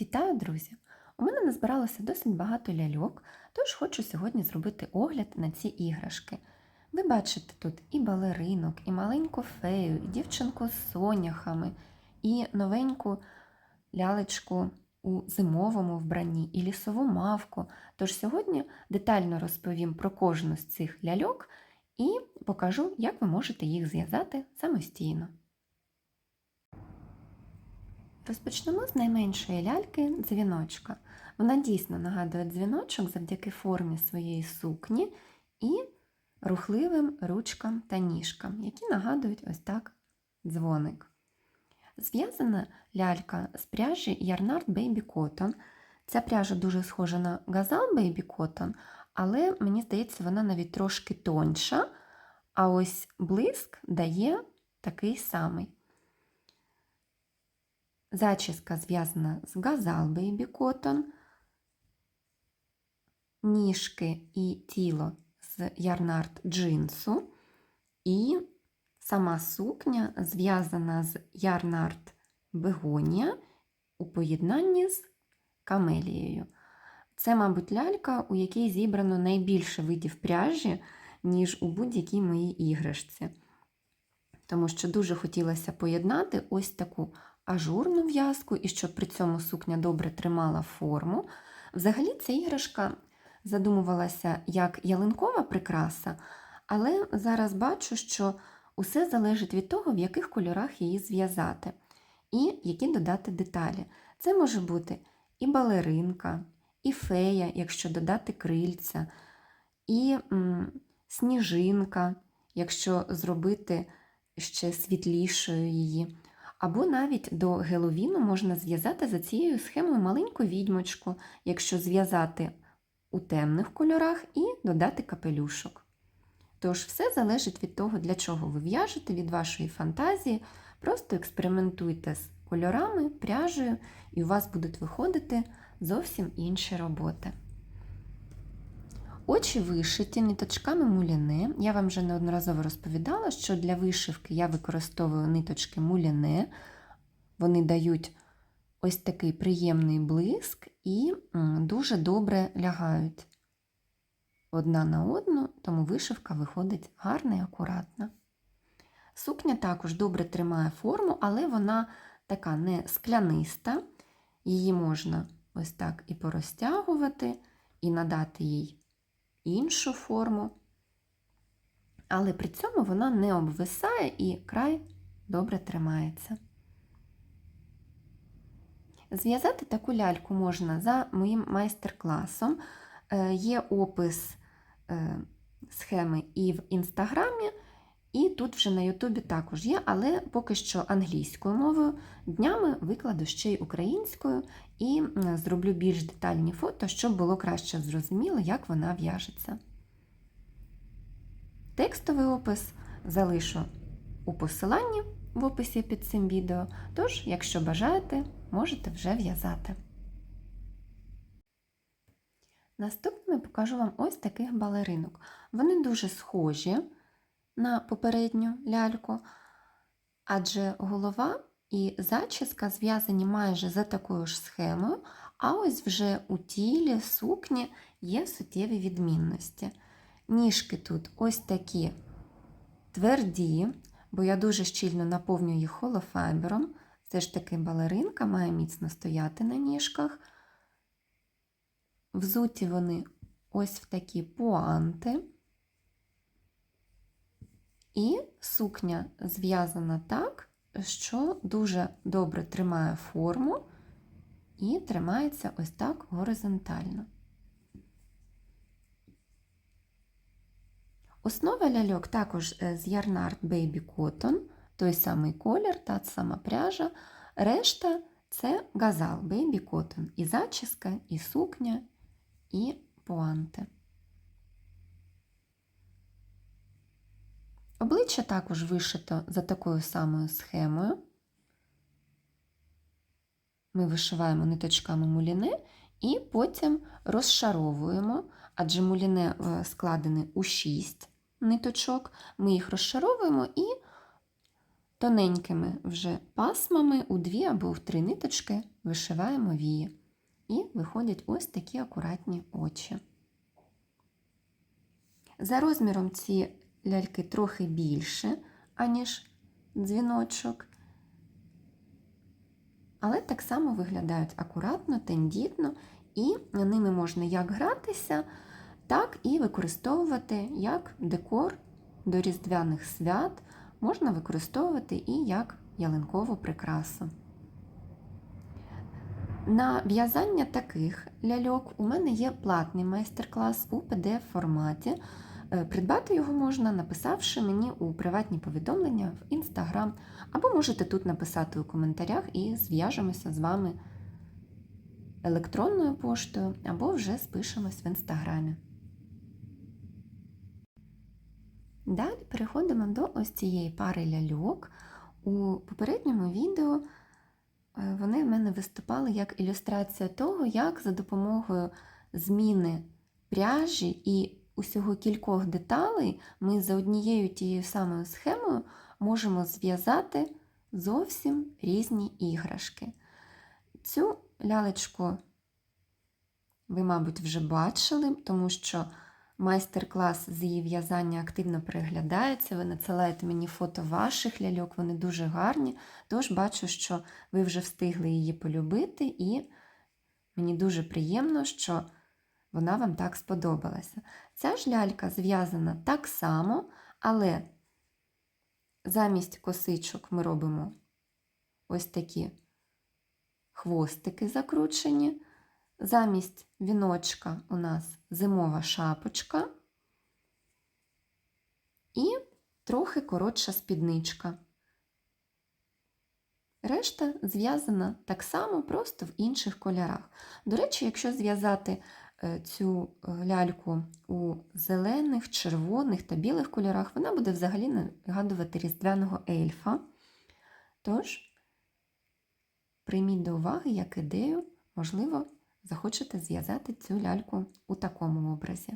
Вітаю, друзі! У мене назбиралося досить багато ляльок, тож хочу сьогодні зробити огляд на ці іграшки. Ви бачите тут і балеринок, і маленьку фею, і дівчинку з соняхами, і новеньку лялечку у зимовому вбранні, і лісову мавку. Тож сьогодні детально розповім про кожну з цих ляльок і покажу, як ви можете їх зв'язати самостійно. Розпочнемо з найменшої ляльки дзвіночка. Вона дійсно нагадує дзвіночок завдяки формі своєї сукні і рухливим ручкам та ніжкам, які нагадують ось так дзвоник. Зв'язана лялька з пряжі Yarnard Baby Cotton. Ця пряжа дуже схожа на Gazal Baby Cotton, але мені здається, вона навіть трошки тоньша, а ось блиск дає такий самий. Зачіска зв'язана з Gazal Baby Cotton, ніжки і тіло з ярнард джинсу, і сама сукня зв'язана з ярнард бегонія у поєднанні з камелією. Це, мабуть, лялька, у якій зібрано найбільше видів пряжі, ніж у будь-якій моїй іграшці. Тому що дуже хотілося поєднати ось таку ажурну в'язку і щоб при цьому сукня добре тримала форму. Взагалі, ця іграшка задумувалася як ялинкова прикраса, але зараз бачу, що усе залежить від того, в яких кольорах її зв'язати, і які додати деталі. Це може бути і балеринка, і фея, якщо додати крильця, і м, сніжинка, якщо зробити ще світлішою її. Або навіть до Геловіну можна зв'язати за цією схемою маленьку відьмочку, якщо зв'язати у темних кольорах і додати капелюшок. Тож все залежить від того, для чого ви в'яжете, від вашої фантазії. Просто експериментуйте з кольорами, пряжею, і у вас будуть виходити зовсім інші роботи. Очі вишиті ниточками муляне. Я вам вже неодноразово розповідала, що для вишивки я використовую ниточки муляне. Вони дають ось такий приємний блиск і дуже добре лягають одна на одну, тому вишивка виходить гарна і акуратна. Сукня також добре тримає форму, але вона така не скляниста. Її можна ось так і порозтягувати, і надати їй іншу форму, але при цьому вона не обвисає і край добре тримається. Зв'язати таку ляльку можна за моїм майстер-класом. Е, є опис е, схеми і в інстаграмі, і тут вже на Ютубі також є, але поки що англійською мовою. Днями викладу ще й українською і зроблю більш детальні фото, щоб було краще зрозуміло, як вона в'яжеться. Текстовий опис залишу у посиланні в описі під цим відео, тож, якщо бажаєте, можете вже в'язати. Наступними покажу вам ось таких балеринок. Вони дуже схожі на попередню ляльку, адже голова і зачіска зв'язані майже за такою ж схемою, а ось вже у тілі, сукні є суттєві відмінності. Ніжки тут ось такі тверді, бо я дуже щільно наповнюю їх холофайбером. Все ж таки балеринка має міцно стояти на ніжках. Взуті вони ось в такі пуанти. І сукня зв'язана так, що дуже добре тримає форму і тримається ось так горизонтально. Основа ляльок також е, з Yarnard Baby Cotton, той самий колір, та сама пряжа. Решта це газал Baby Cotton. І зачіска, і сукня, і пуанти. Обличчя також вишито за такою самою схемою. Ми вишиваємо ниточками муліне і потім розшаровуємо, адже муліне е, складене у 6 ниточок, ми їх розшаровуємо і тоненькими вже пасмами у дві або в три ниточки вишиваємо вії. І виходять ось такі акуратні очі. За розміром ці ляльки трохи більше, аніж дзвіночок, але так само виглядають акуратно, тендітно, і ними можна як гратися, так і використовувати як декор до різдвяних свят, можна використовувати і як ялинкову прикрасу. На в'язання таких ляльок у мене є платний майстер-клас у pdf форматі. Е, Придбати його можна, написавши мені у приватні повідомлення в Instagram, або можете тут написати у коментарях і зв'яжемося з вами електронною поштою, або вже спишемось в інстаграмі. Далі переходимо до ось цієї пари ляльок. У попередньому відео е, вони в мене виступали як ілюстрація того, як за допомогою зміни пряжі і усього кількох деталей ми за однією тією самою схемою можемо зв'язати зовсім різні іграшки. Цю лялечку ви, мабуть, вже бачили, тому що майстер-клас з її в'язання активно переглядається. Ви надсилаєте мені фото ваших ляльок, вони дуже гарні. Тож бачу, що ви вже встигли її полюбити, і мені дуже приємно, що вона вам так сподобалася. Ця ж лялька зв'язана так само, але замість косичок ми робимо ось такі хвостики закручені. Замість віночка у нас зимова шапочка і трохи коротша спідничка. Решта зв'язана так само, просто в інших кольорах. До речі, якщо зв'язати цю е, ляльку у зелених, червоних та білих кольорах, вона буде взагалі нагадувати різдвяного ельфа. Тож, прийміть до уваги, як ідею, можливо, захочете зв'язати цю ляльку у такому образі.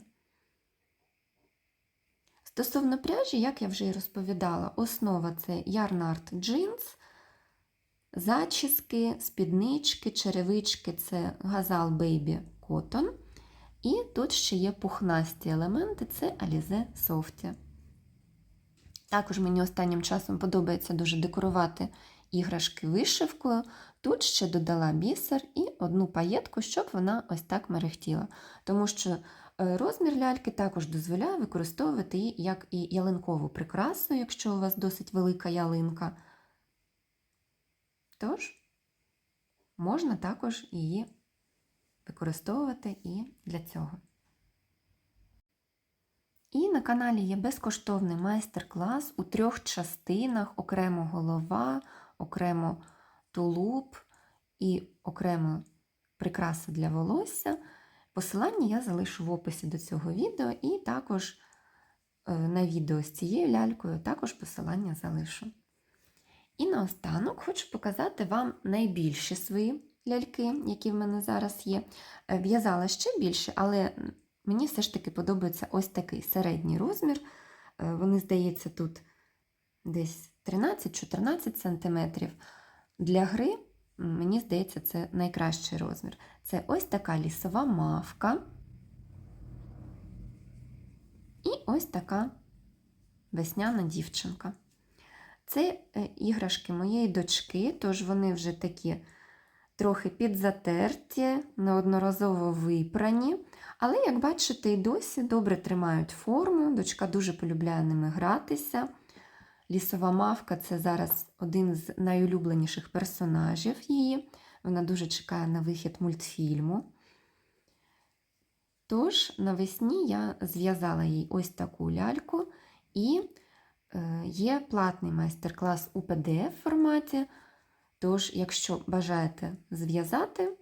Стосовно пряжі, як я вже і розповідала, основа це Art Jeans, зачіски, спіднички, черевички це Gazal Baby Cotton. І тут ще є пухнасті елементи це Alize Softy. Також мені останнім часом подобається дуже декорувати іграшки вишивкою. Тут ще додала бісер і одну паєтку, щоб вона ось так мерехтіла. Тому що е, розмір ляльки також дозволяє використовувати її як і ялинкову прикрасу, якщо у вас досить велика ялинка. Тож, можна також її використовувати і для цього. І на каналі є безкоштовний майстер-клас у трьох частинах: окремо голова, окремо тулуб і окремо прикраса для волосся. Посилання я залишу в описі до цього відео, і також е, на відео з цією лялькою також посилання залишу. І наостанок хочу показати вам найбільші свої ляльки, які в мене зараз є. Е, В'язала ще більше, але мені все ж таки подобається ось такий середній розмір. Е, Вони, здається, тут десь 13-14 см. Для гри, мені здається, це найкращий розмір. Це ось така лісова мавка. І ось така весняна дівчинка. Це е, іграшки моєї дочки, тож вони вже такі трохи підзатерті, неодноразово випрані. Але, як бачите, і досі добре тримають форму. Дочка дуже полюбляє ними гратися. Лісова мавка це зараз один з найулюбленіших персонажів її. Вона дуже чекає на вихід мультфільму. Тож, навесні я зв'язала їй ось таку ляльку, і е, є платний майстер-клас у pdf форматі. Тож, якщо бажаєте зв'язати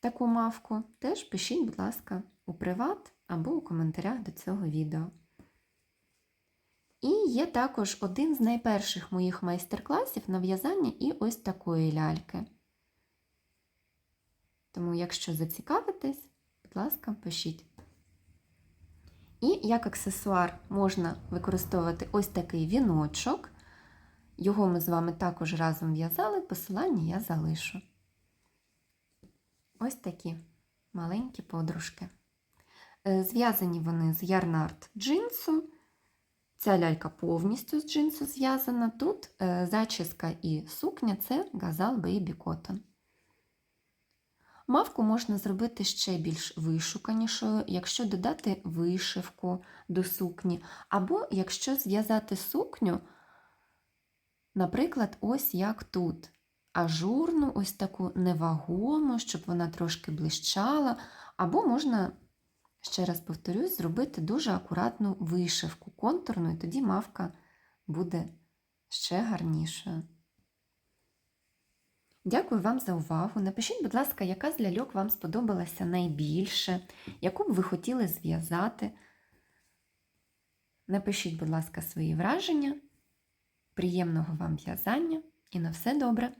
таку мавку, теж пишіть, будь ласка, у приват або у коментарях до цього відео. І є також один з найперших моїх майстер-класів на в'язання і ось такої ляльки. Тому, якщо зацікавитесь, будь ласка, пишіть. І як аксесуар можна використовувати ось такий віночок. Його ми з вами також разом в'язали, посилання я залишу. Ось такі маленькі подружки. Е, Зв'язані вони з ярнард джинсу. Ця лялька повністю з джинсу зв'язана. Тут е, зачіска і сукня це газал Baby Cotton. Мавку можна зробити ще більш вишуканішою, якщо додати вишивку до сукні, або якщо зв'язати сукню, наприклад, ось як тут. Ажурну, ось таку невагому, щоб вона трошки блищала, або можна, ще раз повторюсь, зробити дуже акуратну вишивку контурну, і тоді мавка буде ще гарнішою. Дякую вам за увагу. Напишіть, будь ласка, яка з ляльок вам сподобалася найбільше, яку б ви хотіли зв'язати. Напишіть, будь ласка, свої враження. Приємного вам в'язання і на все добре!